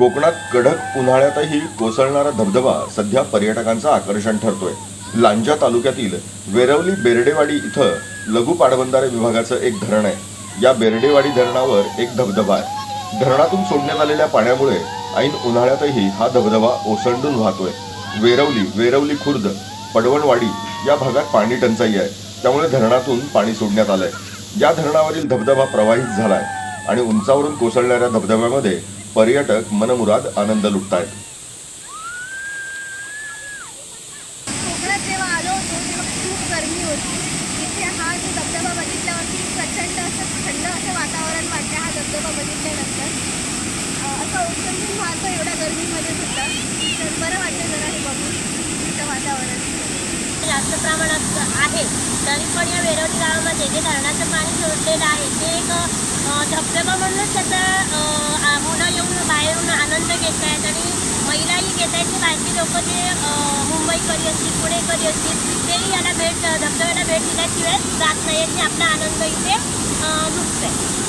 कोकणात कडक उन्हाळ्यातही कोसळणारा धबधबा सध्या पर्यटकांचं आकर्षण ठरतोय. लांजा तालुक्यातील वेरवली बेर्डेवाडी इथं लघु पाटबंधारे विभागाचं एक धरण आहे. या बेर्डेवाडी धरणावर एक धबधबा आहे. धरणातून सोडण्यात आलेल्या पाण्यामुळे ऐन उन्हाळ्यातही हा धबधबा ओसंडून वाहतोय. वेरवली वेरवली खुर्द पडवणवाडी या भागात पाणी टंचाई आहे. त्यामुळे धरणातून पाणी सोडण्यात आलंय. या धरणावरील धबधबा प्रवाहित झालाय आणि उंचावरून कोसळणाऱ्या धबधब्यामध्ये पर्यटक मनमुराद आनंद लुटतायत. कोकणात जेव्हा आलो होतो तेव्हा खूप गरमी होती. इथे हा जो धबधबा बघितल्यावरती प्रचंड असं थंड असं वातावरण हा धबधबा बघितल्यानंतर. असं ओसंडून वाहतो एवढ्या गरमीमध्ये सुद्धा तर बरं वाटतं जरा हे बघून इथं वातावरण. जास्त प्रमाणात आहे. तरी पण या वेरवली गावामध्ये जे धरणाचं पाणी सोडलेलं आहे ते एक धबधबा म्हणूनच त्याचा लोक जे अ, मुंबईकरी असतील पुणेकरी असतील तेही याला भेट धबधब्याला भेट दिल्याशिवाय जात नाही आणि आपला आनंद इथे अ, लुटत आहे